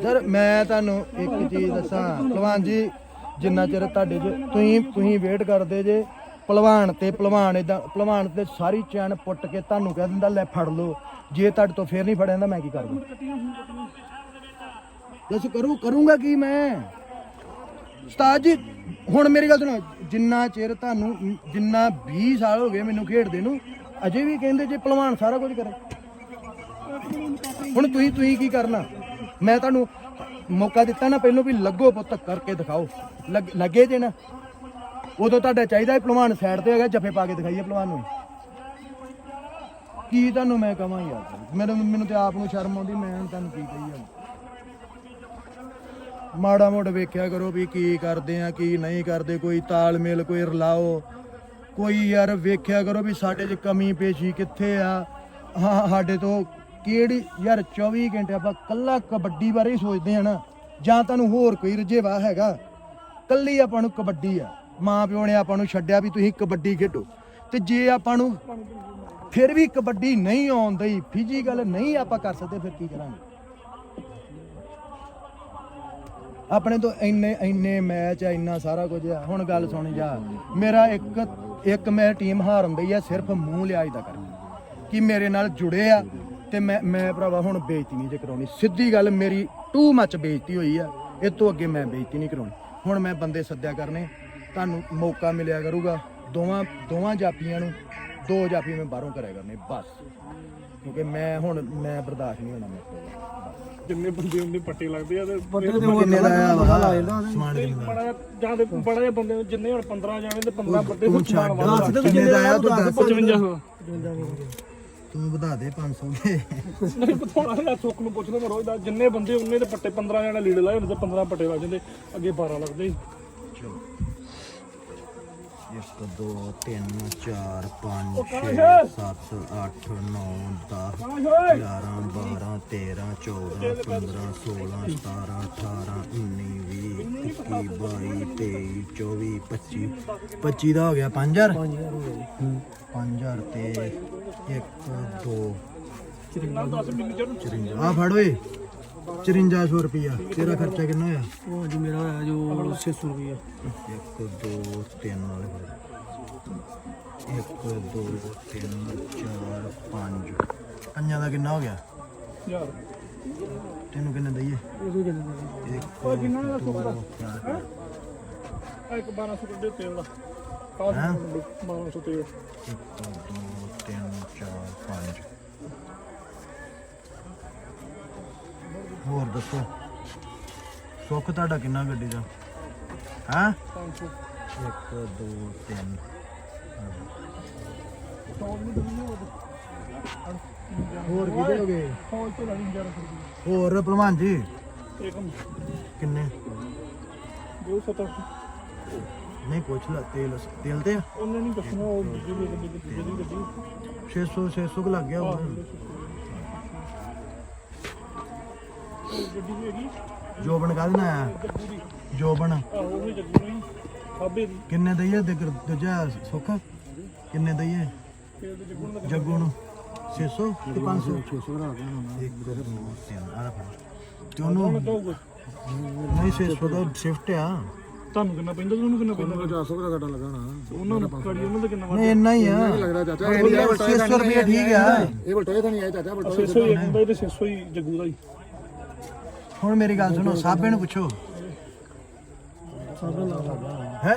ਸਰ ਮੈਂ ਤੁਹਾਨੂੰ ਇੱਕ ਚੀਜ਼ ਦੱਸਾਂ। ਭਲਵਾਨ ਜੀ ਜਿੰਨਾ ਚਿਰ ਤੁਹਾਡੇ ਜੇ ਤੁਸੀਂ ਤੁਸੀਂ ਵੇਟ ਕਰਦੇ ਜੇ ਭਲਵਾਨ ਤੇ ਭਲਵਾਨ ਇਦਾਂ ਭਲਵਾਨ ਤੇ ਸਾਰੀ ਚੈਨ ਪੁੱਟ ਕੇ ਤੁਹਾਨੂੰ ਕਹਿ ਦਿੰਦਾ, ਲੈ ਫੜ ਲਓ। ਜੇ ਤੁਹਾਡੇ ਤੋਂ ਫੇਰ ਨਹੀਂ ਫੜਿਆ ਜਾਂਦਾ ਮੈਂ ਕੀ ਕਰਦਾ ਦੱਸ, ਕਰੂ, ਕਰੂੰਗਾ ਕੀ ਮੈਂ? ਉਸਤਾਦ ਜੀ, ਹੁਣ ਮੇਰੀ ਗੱਲ ਸੁਣੋ, ਜਿੰਨਾ ਚਿਰ ਤੁਹਾਨੂੰ, ਜਿੰਨਾ 20 ਸਾਲ ਹੋ ਗਏ ਮੈਨੂੰ ਖੇਡਦੇ ਨੂੰ, ਅਜੇ ਵੀ ਕਹਿੰਦੇ ਜੇ ਭਲਵਾਨ ਸਾਰਾ ਕੁਝ ਕਰੇ। ਹੁਣ ਤੁਸੀਂ ਤੁਸੀਂ ਕੀ ਕਰਨਾ? ਮੈਂ ਤੁਹਾਨੂੰ ਮੌਕਾ ਦਿੱਤਾ ਨਾ ਪਹਿਲੋਂ ਵੀ ਲੱਗੋ ਪੁੱਤ, ਕਰਕੇ ਦਿਖਾਓ। ਲੱਗ- ਲੱਗੇ ਜੇ ਨਾ। ਉਦੋਂ ਤੁਹਾਡਾ ਚਾਹੀਦਾ ਹੈ ਭਲਵਾਨ ਸਾਈਡ ਤੇ ਹੈਗਾ, ਜੱਫੇ ਪਾ ਕੇ ਦਿਖਾਈਏ ਭਲਵਾਨ ਨੂੰ। ਕੀ ਤੁਹਾਨੂੰ ਮੈਂ ਕਹਾਂ ਯਾਰ? ਮੈਨੂੰ ਮੈਨੂੰ ਤੇ ਆਪ ਨੂੰ ਸ਼ਰਮ ਆਉਂਦੀ, ਮੈਂ ਤੁਹਾਨੂੰ ਕੀ ਕਹੀ ਜਾਵਾਂ ਮਾੜਾ ਮੋੜ ਵੇਖਿਆ ਕਰੋ ਵੀ ਕੀ ਕਰਦੇ ਆ, ਕੀ ਨਹੀਂ ਕਰਦੇ, ਕੋਈ ਤਾਲਮੇਲ, ਕੋਈ ਰਲਾਓ। ਕੋਈ ਯਾਰ ਵੇਖਿਆ ਕਰੋ ਵੀ ਸਾਡੇ 'ਚ ਕਮੀ ਪੇਸ਼ੀ ਕਿੱਥੇ ਆ? ਹਾਂ, ਸਾਡੇ ਤੋਂ ਕਿਹੜੀ ਯਾਰ 24 ਘੰਟੇ ਆਪਾਂ ਕੱਲਾ ਕਬੱਡੀ ਬਾਰੇ ਹੀ ਸੋਚਦੇ ਆ ਨਾ। ਜਾਂ ਤੁਹਾਨੂੰ ਹੋਰ ਕੋਈ ਰਜੇਵਾ ਹੈਗਾ? ਕੱਲੀ ਆਪਾਂ ਨੂੰ ਕਬੱਡੀ ਆ। ਮਾਂ ਪਿਓ ਨੇ ਆਪਾਂ ਨੂੰ ਛੱਡਿਆ ਵੀ ਤੁਸੀਂ ਕਬੱਡੀ ਖੇਡੋ। ਤੇ ਜੇ ਆਪਾਂ ਨੂੰ ਫਿਰ ਵੀ ਕਬੱਡੀ ਨਹੀਂ ਆਉਂਦੀ ਫਿਜ਼ੀਕਲ ਨਹੀਂ ਆਪਾਂ ਕਰ ਸਕਦੇ, ਫਿਰ ਕੀ ਕਰਾਂਗੇ? ਆਪਣੇ ਤੋਂ ਇੰਨੇ ਇੰਨੇ ਮੈਚ ਆ, ਇੰਨਾ ਸਾਰਾ ਕੁਝ ਆ। ਹੁਣ ਗੱਲ ਸੁਣ ਜਾ, ਮੇਰਾ ਇੱਕ ਇੱਕ ਮੈਂ ਟੀਮ ਹਾਰਨ ਦਈ ਆ, ਸਿਰਫ ਮੂੰਹ ਲਿਆਜ ਦਾ ਕਰਕੇ ਕਿ ਮੇਰੇ ਨਾਲ ਜੁੜੇ ਆ, ਤੇ ਮੈਂ ਮੈਂ ਭਰਾਵਾ ਹੁਣ ਬੇਇੱਜ਼ਤੀ ਨਹੀਂ ਜੇ ਕਰਾਉਣੀ। ਸਿੱਧੀ ਗੱਲ, ਮੇਰੀ ਟੂ ਮੱਚ ਬੇਇੱਜ਼ਤੀ ਹੋਈ ਆ, ਇਹ ਤੋਂ ਅੱਗੇ ਮੈਂ ਬੇਇੱਜ਼ਤੀ ਨਹੀਂ ਕਰਾਉਣੀ। ਹੁਣ ਮੈਂ ਬੰਦੇ ਸੱਦਿਆ ਕਰਨੇ ਤੁਹਾਨੂੰ ਮੌਕਾ ਮਿਲਿਆ ਕਰੂਗਾ। ਦੋਵਾਂ ਦੋਵਾਂ ਜਾਪੀਆਂ ਨੂੰ ਦੋ ਜਾਪੀ ਮੈਂ ਬਾਹਰੋਂ ਕਰਿਆ ਕਰਨੇ ਬਸ। ਕਿਉਂਕਿ ਮੈਂ ਹੁਣ ਮੈਂ ਬਰਦਾਸ਼ਤ ਨਹੀਂ ਹੋਣਾ ਮੇਰੇ ਤੋਂ ਜਿੰਨੇ ਬੰਦੇ ਉਹਨੇ ਪੱਟੇ ਲੱਗਦੇ ਆ ਤੇ ਕਿੰਨੇ ਦਾ ਆਇਆ ਵਾ? ਸਮਾਨ ਕਿੰਨੇ ਦਾ ਆਇਆ? ਜਾਂ ਤੇ ਬੜਾ ਜਿਹਾ ਬੰਦੇ ਜਿੰਨੇ ਹੁਣ 15 ਜਾਣੇ ਤੇ 15 ਬੰਦੇ ਤੂੰ ਛੱਡ ਕਿੰਨੇ ਦਾ ਆਇਆ? ਤੂੰ ਦੱਸ 55 ਤੂੰ ਵਧਾ ਦੇ 500 ਦੇ। ਨਹੀਂ ਪਥੋਣਾ ਨਾ ਸੁੱਖ ਨੂੰ ਪੁੱਛਦਾ ਮੈਂ ਰੋਜ਼ ਦਾ ਜਿੰਨੇ ਬੰਦੇ ਉਹਨੇ ਤੇ ਪੱਟੇ 15 ਜਾਣੇ ਲੀੜੇ ਲਾਏ ਹੁੰਦੇ ਤੇ 15 ਪੱਟੇ ਲੱਗ ਜਾਂਦੇ ਅੱਗੇ 12 ਲੱਗਦੇ। 1 2 3 4 5 6 7 8 9 10 11 12 13 14 15 16 17 18 19 20 21 22 23 24 25 25 ਦਾ ਹੋ ਗਿਆ 5000 5000 ਤੇ 1 2 54 ਆ ਫੜ ਓਏ। 5400 ਰੁਪਿਆ ਤੇਰਾ ਖਰਚਾ ਕਿੰਨਾ ਹੋਇਆ? ਉਹ ਜੀ ਮੇਰਾ ਹੋਇਆ ਜੋ 600 ਰੁਪਏ 1 2 3 ਵਾਲੇ ਫੜ 1 2 3 4 5 ਪੰਜਾਂ ਦਾ ਕਿੰਨਾ ਹੋ ਗਿਆ? ਯਾਰ। ਤੈਨੂੰ ਕਿੰਨੇ ਦਈਏ? ਇਹ ਕਿੰਨੇ ਇੱਕ ਕਿੰਨਾ ਦਾ ਇੱਕ 1200 ਕੱਢੇ ਤੇਲ ਦਾ। ਹੈਂ? 1200 ਤੇਲ। 1 2 3 4 5 ਹੋਰ ਦੱਸੋ? ਸੁੱਖ ਤੁਹਾਡਾ ਕਿੰਨਾ ਗੱਡੀ ਦਾ? ਹਾਂ? 500 1 2 3 ਹੋਰ ਕਿਹਦੇ ਹੋ ਗਏ? ਫੌਜ ਤੋਂ ਲੈਣੀ 1100 ਰੁਪਏ ਹੋਰ ਭਲਵਾਨ ਜੀ? ਏਕਮ ਕਿੰਨੇ? 270 ਨਹੀਂ ਪੁੱਛ ਲੈ ਤੇਲ ਤੇਲ ਤੇ ਉਹਨੇ ਨਹੀਂ ਦੱਸਣਾ ਉਹ ਜਿਹੜੀ ਗੱਡੀ ਜਿਹੜੀ ਗੱਡੀ। 600 600 ਕੁ ਲੱਗ ਗਿਆ ਹੋਊਗਾ। ਗੱਡੀ ਵੀ ਹੈਗੀ ਜੋਬਨ ਕਾਹਦੇ ਨਾਲ ਆਇਆ? ਜੋਬਨ। ਆਹੋ ਉਹ ਵੀ ਜੱਗੀ ਨਹੀਂ ਸਾਬੇ ਦੀ ਕਿੰਨੇ ਦਈਏ ਤੇ ਗੁਰ- ਦੂਜਾ ਸੁੱਖ? ਕਿੰਨੇ ਦਈਏ? ਜੱਗੂ ਨੂੰ। ਜੱਗੂ ਨੂੰ 600 ਤੇ 500 600 ਬਣਾ ਦੇ ਇੱਕ ਦੋ ਤਿੰਨ ਆ ਲੈ ਤੇ ਉਹਨੂੰ ਨਹੀਂ 600 ਦਾ ਸ਼ਿਫਟ ਆ। ਤੁਹਾਨੂੰ ਕਿੰਨਾ ਪੈਂਦਾ ਤੁਹਾਨੂੰ ਕਿੰਨਾ ਪੈਂਦਾ? 400 ਦਾ ਘਟਾ ਲਗਾਣਾ ਉਹਨਾਂ ਨੂੰ ਕੜੀ ਉਹਨਾਂ ਦਾ ਕਿੰਨਾ ਨਹੀਂ ਇੰਨਾ ਹੀ ਆ। ਲੱਗਦਾ ਚਾਚਾ 600 ਰੁਪਏ ਠੀਕ ਆ। ਇਹ ਬਲਟੋਏ ਤਾਂ ਨਹੀਂ ਆਇਆ ਚਾਚਾ ਬਲਟੋਏ 600 ਹੀ ਹੁੰਦਾ ਤੇ 600 ਹੀ ਜੱਗੂ ਦਾ ਹੀ। ਹੁਣ ਮੇਰੀ ਗੱਲ ਸੁਣੋ ਸਾਬੇ ਨੂੰ ਪੁੱਛੋ। ਹੈ?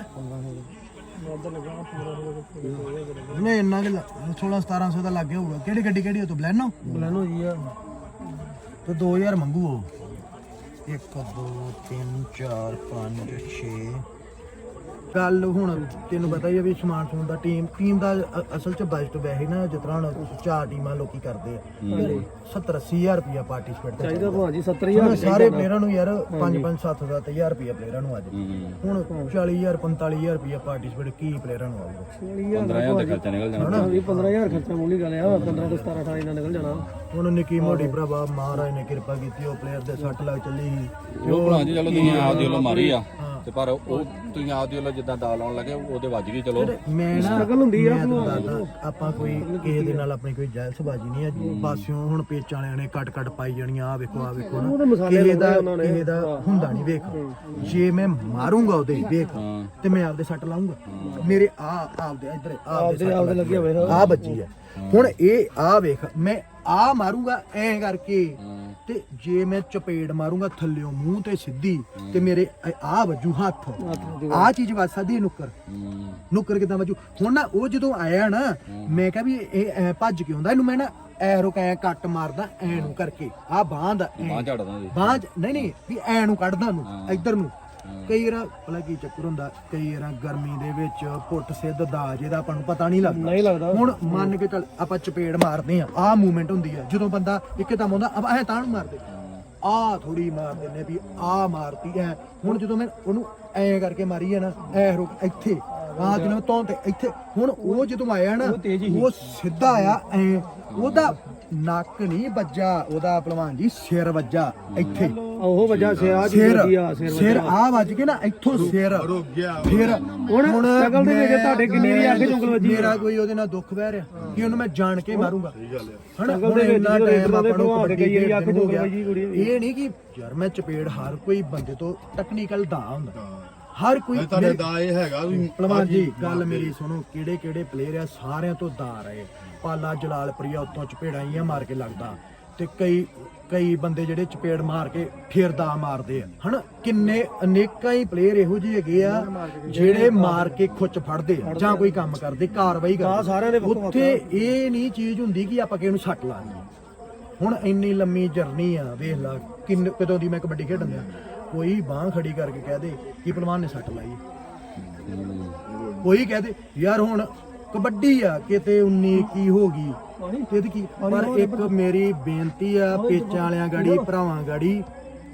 ਨਹੀਂ ਇੰਨਾ ਕਿ 16 1700 ਦਾ ਲੱਗ ਗਿਆ ਹੋਊਗਾ। ਕਿਹੜੀ ਗੱਡੀ ਕਿਹੜੀ ਹੋ ਤੂੰ ਬਲੈਨੋ ਬਲੈਨੋ ਜੀ ਆ। ਤੇ 2000 ਮੰਗੂ ਉਹ। 1 2 3 4 5 6 ਗੱਲ ਹੁਣ ਤੈਨੂੰ ਪਤਾ ਹੀ ਆ ਵੀ ਸਮਾਨ ਸਮੂਨ ਦਾ ਟੀਮ ਟੀਮ ਦਾ ਅ- ਅਸਲ ਚ ਬਜਟ ਵੈਸੇ ਨਾ ਜਿਸ ਤਰ੍ਹਾਂ ਹੁਣ ਚਾਰ ਟੀਮਾਂ ਲੋਕੀ ਕਰਦੇ ਆ। 70 80000 ਰੁਪਿਆ ਪਾਰਟਿਸਪੇਟ ਦਾ ਚਾਹੀਦਾ ਭਾਜੀ 70000 ਸਾਰੇ ਪਲੇਅਰਾਂ ਨੂੰ ਯਾਰ 5 5 7 7000 ਰੁਪਿਆ ਪਲੇਅਰਾਂ ਨੂੰ ਅੱਜ ਹੁਣ 40000 45000 ਰੁਪਿਆ ਪਾਰਟਿਸਪੇਟ ਕੀ ਪਲੇਅਰਾਂ ਨੂੰ ਆਊਗਾ? 15000 ਦਾ ਖਰਚਾ ਨਿਕਲ ਜਾਣਾ। 15000 ਖਰਚਾ ਮੂਲੀ ਗੱਲ ਆ 15 ਤੋਂ 17 18 ਨਾਲ ਨਿਕਲ ਜਾਣਾ। ਹੁਣ ਨਿੱਕੀ ਮੋਟੀ ਭਰਾਵਾ ਮਹਾਰਾਜ ਨੇ ਕਿਰਪਾ ਕੀਤੀ ਉਹ ਪਲੇਅਰ ਦੇ ਸੱਟ ਲੱਗ ਚੱਲੀ ਸੀ। ਉਹ ਭਲਾ ਜੀ ਚਲੋ ਤੁਸੀਂ ਆਪ ਦੀ ਵੱਲੋਂ ਮਾਰੀ ਆ। ਤੇ ਪਰ ਉਹ ਤੁਸੀਂ ਆਪ ਦੀ ਵੱਲੋਂ ਜਿੱਦਾਂ ਦਾ ਲਾਉਣ ਲੱਗੇ ਉਹਦੇ ਵੱਜ ਗਈ ਚਲੋ। ਮੈਂ ਨਾ ਹੁੰਦੀ ਆ ਆਪਾਂ ਕੋਈ ਕਿਸੇ ਦੇ ਨਾਲ ਆਪਣੀ ਕੋਈ ਜੈਲਸਬਾਜੀ ਨਹੀਂ ਹੈ। ਬਾਸਿਓਂ ਹੁਣ ਪੇਚ ਵਾਲਿਆਂ ਨੇ ਕੱਟ ਕੱਟ ਪਾਈ ਜਾਣੀਆਂ ਆ ਵੇਖੋ ਆ ਵੇਖੋ ਨਾ। ਕਿਸੇ ਦਾ ਕਿਸੇ ਦਾ ਹੁੰਦਾ ਨਹੀਂ ਵੇਖ। ਜੇ ਮੈਂ ਮਾਰੂੰਗਾ ਉਹਦੇ ਵੇਖ। ਤੇ ਮੈਂ ਆਪਦੇ ਸੱਟ ਲਾਉਂਗਾ ਮੇਰੇ ਆ ਆਪਦੇ ਇਧਰ ਆਪਦੇ ਆਪਦੇ ਲੱਗੇ ਹੋਏ ਆ ਬੱਚੀ ਹੈ। ਹੁਣ ਇਹ ਆ ਵੇਖ ਮੈਂ ਆ ਮਾਰੂੰਗਾ ਐ ਕਰਕੇ। ਤੇ ਜੇ ਮੈਂ ਚਪੇੜ ਮਾਰੂੰਗਾ ਥੱਲਿਓਂ ਮੂੰਹ ਤੇ ਸਿੱਧੀ ਤੇ ਮੇਰੇ ਆ ਵੱਜੂ ਹੱਥ। ਆ ਚੀਜ਼ ਵੱਜ ਸਕਦੀ ਹੈ ਨੁੱਕਰ। ਨੁੱਕਰ ਕਿਦਾਂ ਵਜੂ? ਹੁਣ ਨਾ ਉਹ ਜਦੋਂ ਆਇਆ ਨਾ ਮੈਂ ਕਿਹਾ ਵੀ ਇਹ ਐ ਭੱਜ ਕੇ ਆਉਂਦਾ ਇਹਨੂੰ ਮੈਂ ਨਾ ਐਰੋ ਕੈ ਕੱਟ ਮਾਰਦਾ ਐ ਨੂੰ ਕਰਕੇ। ਆ ਬਾਂਹ ਦਾ ਐਂ। ਬਾਹ ਝੜਦਾ ਬਾਂਹ 'ਚ- ਨਹੀਂ ਨਹੀਂ ਵੀ ਐ ਨੂੰ ਕੱਢਦਾ ਨੂੰ ਇੱਧਰ ਨੂੰ। ਕਈ ਵਾਰ ਭਲਾ ਕੀ ਚੱਕਰ ਹੁੰਦਾ ਕਈ ਵਾਰ ਗਰਮੀ ਦੇ ਵਿੱਚ ਪੁੱਟ ਸਿੱਧ ਦਾ ਜਿਹਦਾ ਆਪਾਂ ਨੂੰ ਪਤਾ ਨਹੀਂ ਲੱਗਦਾ। ਨਹੀਂ ਲੱਗਦਾ। ਹੁਣ ਮੰਨ ਕੇ ਚੱਲ ਆਪਾਂ ਚਪੇੜ ਮਾਰਦੇ ਆ ਆ ਮੂਵਮੈਂਟ ਹੁੰਦੀ ਆ ਜਦੋਂ ਬੰਦਾ ਇੱਕਦਮ ਆਉਂਦਾ ਆਪਾਂ ਐ ਤਾਂ ਨੂੰ ਮਾਰਦੇ ਆ ਥੋੜੀ ਮਾਰ ਦਿੰਨੇ ਵੀ ਆ ਮਾਰਤੀ ਐ ਹੁਣ ਜਦੋਂ ਮੈਂ ਉਹਨੂੰ ਐ ਕਰਕੇ ਮਾਰੀ ਆ ਨਾ ਐ ਰੁਕ ਇੱਥੇ ਆ ਜਦੋਂ ਤੋਂ ਤੇ ਇੱਥੇ ਹੁਣ ਉਹ ਜਦੋਂ ਆਇਆ ਨਾ ਉਹ ਸਿੱਧਾ ਆਇਆ ਐ ਉਹਦਾ ਨੱਕ ਨਹੀਂ ਵੱਜਾ ਉਹਦਾ ਪਹਿਲਵਾਨ ਜੀ ਸਿਰ ਵੱਜਾ ਇੱਥੇ। ਉਹ ਵਜਾ ਸਿਆ ਸਿਰ ਸਿਰ ਆ ਵੱਜ ਕੇ ਨਾ ਇੱਥੋਂ ਸਿਰ। ਰੁਕ ਗਿਆ। ਫਿਰ ਹੁਣ ਸ਼ਕਲ ਦੇ ਵਿੱਚ ਮੈਂ- ਤੁਹਾਡੇ ਕਿੰਨੀ ਵਾਰੀ ਅੱਖ ਚ ਉਂਗਲ ਵੱਜੀ? ਮੇਰਾ ਕੋਈ ਉਹਦੇ ਨਾਲ ਦੁੱਖ ਵਹਿ ਰਿਹਾ ਕਿ ਉਹਨੂੰ ਮੈਂ ਜਾਣ ਕੇ ਮਾਰੂੰਗਾ। ਹਣਾ ਸ਼ਕਲ ਦੇ ਵਿੱਚ ਇੰਨਾ ਜਦੋਂ ਟਾਈਮ ਇੱਧਰੋਂ ਦੇ ਆਪਾਂ ਨੂੰ ਭਲਵਾਨ ਦੇ ਕਬੱਡੀ ਕਈ ਵਾਰੀ ਅੱਖ ਖੇਡਣ ਨੂੰ ਹੋ ਕੁੜੀ ਦੀ। ਇਹ ਨਹੀਂ ਕਿ ਯਾਰ ਮੈਂ ਚਪੇੜ ਹਰ ਕੋਈ ਬੰਦੇ ਤੋਂ ਟੈਕਨੀਕਲ ਦਾ ਹੁੰਦਾ। ਹਰ ਕੋਈ ਤੁਹਾਡੇ ਦਾ ਇਹ ਹੈਗਾ ਵੀ ਪਹਿਲਵਾਨ ਜੀ ਗੱਲ ਮੇਰੀ ਸੁਣੋ ਕਿਹੜੇ ਕਿਹੜੇ ਪਲੇਅਰ ਆ ਸਾਰਿਆਂ ਤੋਂ ਦਾ ਰਹੇ ਪਾਲਾ ਜਲਾਲਪੁਰੀਆ ਉੱਤੋਂ ਚਪੇੜਾਂ ਹੀ ਮਾਰ ਕੇ ਲੱਗਦਾ। ਤੇ ਕਈ ਕਈ ਬੰਦੇ ਜਿਹੜੇ ਚਪੇੜ ਮਾਰ ਕੇ ਫਿਰ ਦਾ ਮਾਰਦੇ ਆ। ਹਨਾ? ਕਿੰਨੇ ਅਨੇਕਾਂ ਹੀ ਪਲੇਅਰ ਇਹੋ ਜਿਹੇ ਹੈਗੇ ਆ ਜਿਹੜੇ ਮਾਰ ਕੇ ਖੁੱਚ ਫੜਦੇ ਆ ਜਾਂ ਕੋਈ ਕੰਮ ਕਰਦੇ ਕਾਰਵਾਈ ਕਰਦੇ। ਉੱਥੇ ਇਹ ਨਹੀਂ ਚੀਜ਼ ਹੁੰਦੀ ਕਿ ਆਪਾਂ ਕਿਸੇ ਨੂੰ ਸੱਟ ਲਾਣੀ। ਹੁਣ ਇੰਨੀ ਲੰਮੀ ਜਰਨੀ ਆ ਵੇਖ ਲਾ ਕਿੰਨ ਕਦੋਂ ਦੀ ਮੈਂ ਕਬੱਡੀ ਖੇਡਣ ਦਿਆ। ਕੋਈ ਬਾਹ ਖੜੀ ਕਰਕੇ ਕਹਿ ਦੇ ਕਿ ਪਹਿਲਵਾਨ ਨੇ ਸੱਟ ਲਾਈ। ਕੋਈ ਕਹਦੇ ਯਾਰ ਹੁਣ ਕਬੱਡੀ ਆ ਕਿਤੇ 19 ਕੀ ਹੋ ਗਈ। ਤੇ ਕੀ? ਪਰ ਇੱਕ ਮੇਰੀ ਬੇਨਤੀ ਆ ਪੇਚਾਂ ਵਾਲਿਆਂ ਗਾੜੀ ਭਰਾਵਾਂ ਗਾੜੀ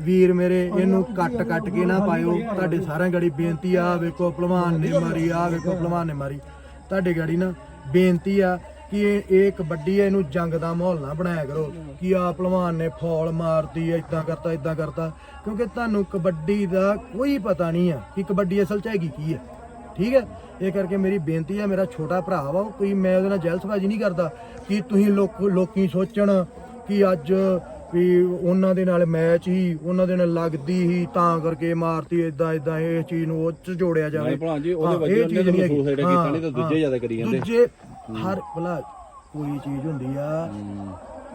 ਵੀਰ ਮੇਰੇ ਇਹਨੂੰ ਕੱਟ ਕੱਟ ਕੇ ਨਾ ਪਾਇਓ। ਤੁਹਾਡੇ ਸਾਰਿਆਂ ਗਾੜੀ ਬੇਨਤੀ ਆ ਵੇਖੋ ਪਹਿਲਵਾਨ ਨੇ ਮਾਰੀ ਆ ਵੇਖੋ ਪਹਿਲਵਾਨ ਨੇ ਮਾਰੀ। ਤੁਹਾਡੇ ਗਾੜੀ ਨਾ ਬੇਨਤੀ ਆ ਕਿ ਇਹ ਇਹ ਕਬੱਡੀ ਆ ਇਹਨੂੰ ਜੰਗ ਦਾ ਮਾਹੌਲ ਨਾ ਬਣਾਇਆ ਕਰੋ। ਕਿ ਆ ਪਹਿਲਵਾਨ ਨੇ ਫੌਲ ਮਾਰਦੀ ਐ ਇਦਾਂ ਕਰਤਾ ਇਦਾਂ ਕਰਤਾ। ਕਿਉਂਕਿ ਤੁਹਾਨੂੰ ਕਬੱਡੀ ਦਾ ਕੋਈ ਪਤਾ ਨਹੀਂ ਆ ਕਿ ਕਬੱਡੀ ਅਸਲ ਚ ਹੈਗੀ ਕੀ ਆ ਠੀਕ ਹੈ? ਇਹ ਕਰਕੇ ਮੇਰੀ ਬੇਨਤੀ ਹੈ ਮੇਰਾ ਛੋਟਾ ਭਰਾ ਵਾ ਉਹ ਕੋਈ ਮੈਂ ਉਹਦੇ ਨਾਲ ਜੈਲਸਬਾਜੀ ਨਹੀਂ ਕਰਦਾ ਕਿ ਤੁਸੀਂ ਲੋਕ ਲੋਕੀ ਸੋਚਣ ਕਿ ਅੱਜ ਵੀ ਉਹਨਾਂ ਦੇ ਨਾਲ ਮੈਚ ਹੀ ਉਹਨਾਂ ਦੇ ਨਾਲ ਲੱਗਦੀ ਹੀ ਤਾਂ ਕਰਕੇ ਮਾਰਤੀ ਇਦਾਂ ਇਦਾਂ ਇਹ ਚੀਜ਼ ਨੂੰ ਉਹ ਚ ਜੋੜਿਆ ਜਾਵੇ। ਨਾਲੇ ਭਲਵਾਨ ਜੀ, ਉਹਦੇ ਹਾਂ, ਵਜ੍ਹਾ ਨਹੀਂ ਮਹਿਸੂਸ ਹੈਗੀ। ਕੀਤਾ ਨਹੀਂ ਤਾਂ ਹਾਂ, ਦੂਜੇ ਜ਼ਿਆਦਾ ਕਰੀ ਜਾਂਦੇ। ਦੂਜੇ ਹਰ ਭਲਾ ਕੋਈ ਚੀਜ਼ ਹੁੰਦੀ ਆ।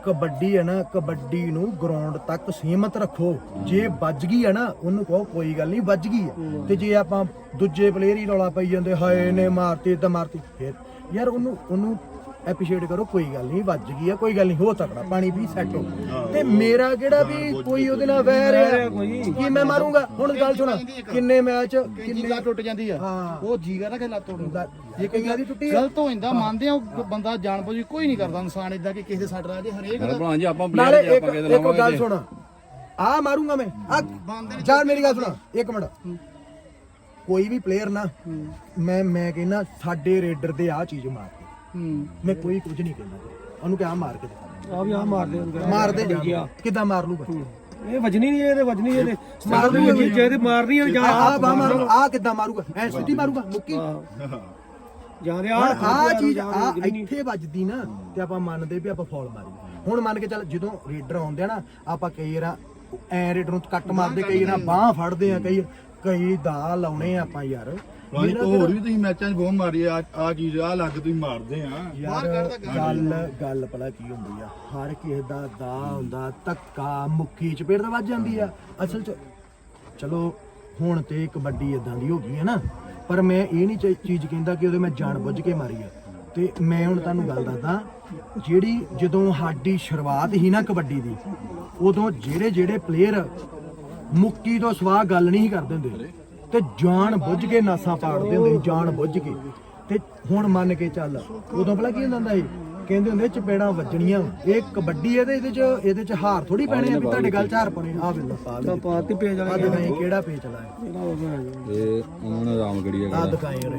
ਕਬੱਡੀ ਹੈ ਨਾ ਕਬੱਡੀ ਨੂੰ ਗਰਾਊਂਡ ਤੱਕ ਸੀਮਤ ਰੱਖੋ। ਜੇ ਵੱਜ ਗਈ ਹੈ ਨਾ ਉਹਨੂੰ ਕਹੋ ਕੋਈ ਗੱਲ ਨਹੀਂ ਵੱਜ ਗਈ ਹੈ। ਤੇ ਜੇ ਆਪਾਂ ਦੂਜੇ ਪਲੇਅਰ ਹੀ ਰੌਲਾ ਪਾਈ ਜਾਂਦੇ ਹਾਏ ਨੇ ਮਾਰਤੀ ਤਾਂ ਮਾਰਤੀ ਫਿਰ ਯਾਰ ਉਹਨੂੰ ਉਹਨੂੰ ਐਪਰੀਸ਼ੀਏਟ ਕਰੋ ਕੋਈ ਗੱਲ ਨਹੀਂ ਵੱਜ ਗਈ ਆ ਕੋਈ ਗੱਲ ਨਹੀਂ ਹੋ ਤਕੜਾ ਪਾਣੀ ਵੀ ਸੈੱਟ ਹੋ ਤੇ ਮੇਰਾ ਕਿਹੜਾ ਵੀ ਕੋਈ ਉਹਦੇ ਨਾਲ ਵਹਿ ਰਿਹਾ ਕੀ ਮੈਂ ਮਾਰੂੰਗਾ? ਹੁਣ ਗੱਲ ਸੁਣ ਕਿੰਨੇ ਮੈਚ ਕਿੰਨੇ ਟੁੱਟ ਜਾਂਦੀ ਆ। ਹਾਂ। ਉਹ ਜੀਗਾ ਨਾ ਕਿ ਲੱਤ ਤੋੜਨ ਇਹ ਕਈਆਂ ਦੀ ਟੁੱਟੀ ਆ। ਗਲਤ ਹੋ ਜਾਂਦਾ ਮੰਨਦੇ ਆ ਉਹ ਬੰਦਾ ਜਾਣ ਬੁੱਝ ਕੇ ਕੋਈ ਨਹੀਂ ਕਰਦਾ ਇਨਸਾਨ ਇਦਾਂ ਕਿ ਕਿਸੇ ਦੇ ਸੱਟ ਲਾ ਜੇ ਹਰੇਕ ਨਾਲੇ ਦਾ ਭਲਵਾਨ ਜੀ ਆਪਾਂ ਨਾਲੇ ਪਲੇਅਰ ਜੇ ਇੱਕ ਆਪਾਂ ਕਿਤੇ ਇੱਕ ਗੱਲ ਸੁਣ। ਆ ਮਾਰੂੰਗਾ ਮੈਂ। ਆ ਯਾਰ ਮੇਰੀ ਗੱਲ ਸੁਣ ਇੱਕ ਮਿੰਟ। ਕੋਈ ਵੀ ਪਲੇਅਰ ਨਾ ਮੈਂ ਮੈਂ ਕਹਿੰਦਾ ਸਾਡੇ ਰੇਡਰ ਦੇ ਆ ਚੀਜ਼ ਮਾਰ ਕੇ ਹੂੰ। ਮੈਂ ਕੋਈ ਕੁਝ ਨਹੀਂ ਕਹਿੰਦਾ ਉਹਨੂੰ ਕਿਹਾ ਮਾਰ ਕੇ ਦਿਖਾ। ਆ ਵੀ ਆ ਮਾਰਦੇ ਹੁੰਦੇ ਮਾਰ ਦੇ ਕਿੱਦਾਂ ਮਾਰ ਲੂਗਾ ਇਹ ਵਜਣੀ ਨਹੀਂ ਇਹਦੇ ਵਜਣੀ ਇਹਦੇ ਮਾਰ ਦੂੰਗਾ। ਜੇ ਇਹਦੇ ਮਾਰਨੀ ਹੈ ਜਾਂ ਆ ਬਾ ਮਾਰੂ ਆ ਕਿੱਦਾਂ ਮਾਰੂਗਾ? ਐ ਸਿੱਧੀ ਮਾਰੂਗਾ ਮੁੱਕੀ? ਜਾਂ ਦੇ ਹੁਣ ਆ ਆ ਚੀਜ਼ ਆ ਇੱਥੇ ਵੱਜਦੀ ਨਾ ਤੇ ਆਪਾਂ ਮੰਨਦੇ ਵੀ ਆਪਾਂ ਫੌਲ ਮਾਰੀ। ਹੁਣ ਮੰਨ ਕੇ ਚੱਲ ਜਦੋਂ ਰੇਡਰ ਆਉਂਦੇ ਆ ਨਾ ਆਪਾਂ ਕਈ ਵਾਰ ਐ ਰੇਡਰ ਨੂੰ ਕੱਟ ਮਾਰਦੇ ਕਈ ਵਾਰ ਬਾਹ ਫੜਦੇ ਆ ਕਈ ਕਈ ਦਾ ਲਾਉਣੇ ਆ ਆਪਾਂ ਯਾਰ। ਭਾਈ ਹੋਰ ਵੀ ਤੁਸੀਂ ਮੈਚਾਂ 'ਚ ਬਹੁਤ ਮਾਰੀ ਆ ਆ ਚੀਜ਼ ਆ ਲੱਗ ਤੁਸੀਂ ਮਾਰਦੇ ਆ। ਯਾਰ ਗੱਲ ਗੱਲ ਭਲਾ ਕੀ ਹੁੰਦੀ ਆ ਹਰ ਕਿਸੇ ਦਾ ਦਾ ਹੁੰਦਾ ਧੱਕਾ ਮੁੱਕੀ ਚਪੇੜ ਤਾਂ ਵੱਜ ਜਾਂਦੀ ਆ। ਅਸਲ ਚ ਚਲੋ ਹੁਣ ਤੇ ਕਬੱਡੀ ਇਦਾਂ ਦੀ ਹੋ ਗਈ ਹੈ ਨਾ ਪਰ ਮੈਂ ਇਹ ਨਹੀਂ ਚੀ- ਚੀਜ਼ ਕਹਿੰਦਾ ਕਿ ਉਹਦੇ ਮੈਂ ਜਾਣ ਬੁੱਝ ਕੇ ਮਾਰੀ ਆ। ਤੇ ਮੈਂ ਹੁਣ ਤੁਹਾਨੂੰ ਗੱਲ ਦੱਸਦਾ ਜਿਹੜੀ ਜਦੋਂ ਸਾਡੀ ਸ਼ੁਰੂਆਤ ਹੀ ਨਾ ਕਬੱਡੀ ਦੀ ਉਦੋਂ ਜਿਹੜੇ ਜਿਹੜੇ ਪਲੇਅਰ ਮੁੱਕੀ ਤੋਂ ਸਵਾਹ ਗੱਲ ਨਹੀਂ ਕਰਦੇ ਹੁੰਦੇ। ਤੇ ਜਾਣ ਬੁੱਝ ਕੇ ਨਾਸਾਂ ਪਾੜਦੇ ਹੁੰਦੇ ਸੀ, ਜਾਣ ਬੁੱਝ ਕੇ। ਤੇ ਹੁਣ ਮੰਨ ਕੇ ਚੱਲ ਉਦੋਂ ਪਹਿਲਾਂ ਕੀ ਹੁੰਦਾ ਹੁੰਦਾ ਸੀ? ਕਹਿੰਦੇ ਹੁੰਦੇ ਚਪੇੜਾਂ ਵੱਜਣੀਆਂ ਇਹ ਕਬੱਡੀ ਇਹਦੇ ਇਹਦੇ ਚ ਇਹਦੇ ਚ ਹਾਰ ਥੋੜੀ ਪੈਣੇ ਆ ਵੀ ਤੁਹਾਡੇ ਗੱਲ ਚ ਹਾਰ ਪਾਉਣੇ ਆ। ਵੇਲਾ ਪਾ ਦੇ ਪਾਤੀ ਪੇਜ ਆ ਦਿਖਾਈ ਕਿਹੜਾ ਪੇਚ ਲਾਇਆ ਤੇ ਉਹਨਾਂ ਨੇ ਰਾਮਗੜੀਆ ਆ ਦਿਖਾਈ ਉਰੇ